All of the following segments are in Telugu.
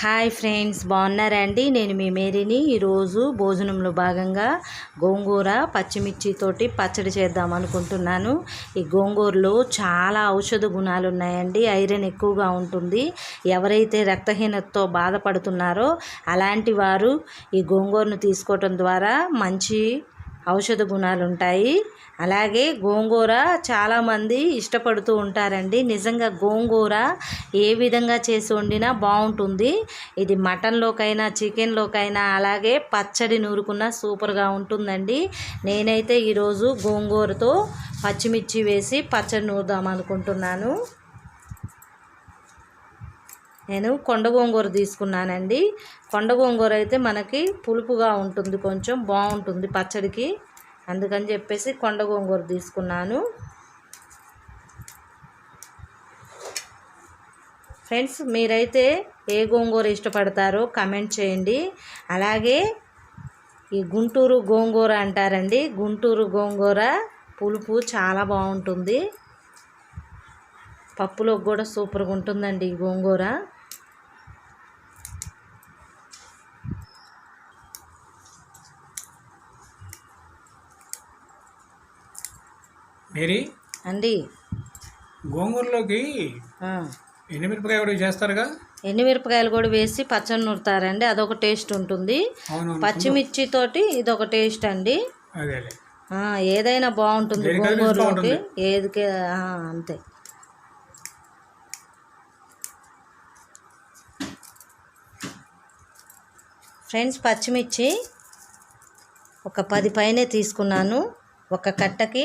హాయ్ ఫ్రెండ్స్ బాగున్నారండి? నేను మీ మేరీని. ఈరోజు భోజనంలో భాగంగా గోంగూర పచ్చిమిర్చితోటి పచ్చడి చేద్దాం అనుకుంటున్నాను. ఈ గోంగూరలో చాలా ఔషధ గుణాలు ఉన్నాయండి. ఐరన్ ఎక్కువగా ఉంటుంది. ఎవరైతే రక్తహీనతతో బాధపడుతున్నారో అలాంటి వారు ఈ గోంగూరను తీసుకోవటం ద్వారా మంచి ఔషధ గుణాలు ఉంటాయి అలాగే గోంగూర చాలామంది ఇష్టపడుతూ ఉంటారండి. నిజంగా గోంగూర ఏ విధంగా చేసి వండినా బాగుంటుంది ఇది మటన్లోకైనా చికెన్లోకైనా అలాగే పచ్చడి నూరుకున్న సూపర్గా ఉంటుందండి. నేనైతే ఈరోజు గోంగూరతో పచ్చిమిర్చి వేసి పచ్చడి నూరుదాం అనుకుంటున్నాను నేను కొండ గోంగూర తీసుకున్నానండి. కొండ గోంగూర అయితే మనకి పులుపుగా ఉంటుంది కొంచెం బాగుంటుంది పచ్చడికి. అందుకని చెప్పేసి కొండ గోంగూర తీసుకున్నాను. ఫ్రెండ్స్ మీరైతే ఏ గోంగూర ఇష్టపడతారో కమెంట్ చేయండి. అలాగే ఈ గుంటూరు గోంగూర అంటారండి. గుంటూరు గోంగూర పులుపు చాలా బాగుంటుంది. పప్పులో కూడా సూపర్గా ఉంటుందండి ఈ గోంగూర. మేరీ? అండి. గోంగూరలోకి. ఎండుమిరపకాయ కూడా చేస్తారుగా? ఎండుమిరపకాయలు కూడా వేసి పచ్చడి నూరుతారండి. అదొక టేస్ట్ ఉంటుంది. అవును పచ్చిమిర్చి తోటి ఇదొక టేస్ట్ అండి. ఏదైనా బాగుంటుంది గోంగూరలోకి. ఏదికి అంతే. ఫ్రెండ్స్ పచ్చిమిర్చి ఒక పది పైనే తీసుకున్నాను. ఒక కట్టకి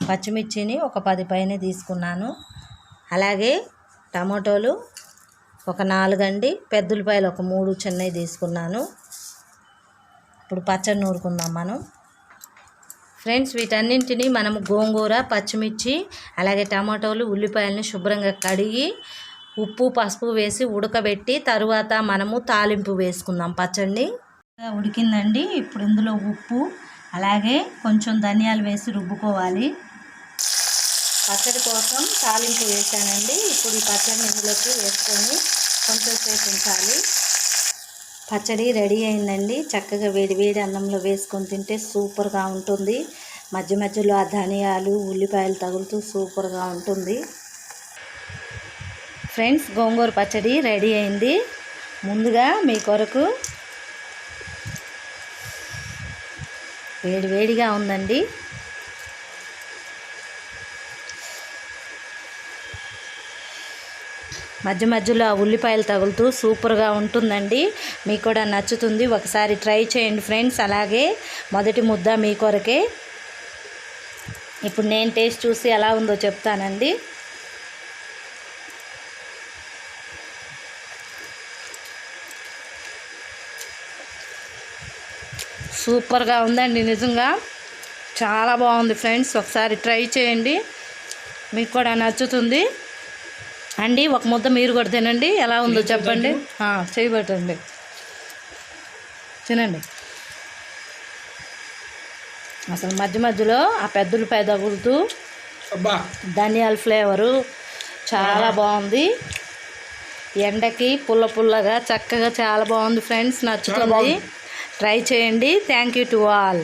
పచ్చిమిర్చిని ఒక పది పైన తీసుకున్నాను. అలాగే టమాటోలు ఒక నాలుగండి పెద్దలపాయలు ఒక మూడు చిన్నవి తీసుకున్నాను. ఇప్పుడు పచ్చడి నూరుకుందాం మనం. ఫ్రెండ్స్ వీటన్నింటినీ మనం గోంగూర పచ్చిమిర్చి అలాగే టమాటోలు ఉల్లిపాయలని శుభ్రంగా కడిగి ఉప్పు పసుపు వేసి ఉడకబెట్టి తరువాత మనము తాలింపు వేసుకుందాం పచ్చడిని. ఉడికిందండి. ఇప్పుడు ఇందులో ఉప్పు అలాగే కొంచెం ధనియాలు వేసి రుబ్బుకోవాలి. పచ్చడి కోసం తాలింపు వేసానండి. ఇప్పుడు ఈ పచ్చడి ఇందులోకి వేసుకొని కొంచెం సేపు ఉంచాలి. పచ్చడి రెడీ అయిందండి. చక్కగా వేడి వేడి అన్నంలో వేసుకొని తింటే సూపర్గా ఉంటుంది. మధ్య మధ్యలో ఆ ధనియాలు ఉల్లిపాయలు తగులుతూ సూపర్గా ఉంటుంది. ఫ్రెండ్స్ గోంగూర పచ్చడి రెడీ అయింది. ముందుగా మీ కొరకు వేడి వేడిగా ఉందండి. మధ్య మధ్యలో ఆ ఉల్లిపాయలు తగులుతూ సూపర్గా ఉంటుందండి. మీకు కూడా నచ్చుతుంది. ఒకసారి ట్రై చేయండి ఫ్రెండ్స్. అలాగే మొదటి ముద్ద మీ కొరకే. ఇప్పుడు నేను టేస్ట్ చూసి ఎలా ఉందో చెప్తానండి. సూపర్గా ఉందండి నిజంగా. చాలా బాగుంది ఫ్రెండ్స్. ఒకసారి ట్రై చేయండి. మీకు కూడా నచ్చుతుంది. అండి ఒక ముద్ద మీరు కూడా తినండి. ఎలా ఉందో చెప్పండి. చేయబట్టండి తినండి. అసలు మధ్య మధ్యలో ఆ పెద్దలపై తగులుతూ అబ్బా. ధనియాల ఫ్లేవరు చాలా బాగుంది. ఎండకి పుల్ల పుల్లగా చక్కగా చాలా బాగుంది ఫ్రెండ్స్. నచ్చుతుంది. ట్రై చేయండి. Thank you to all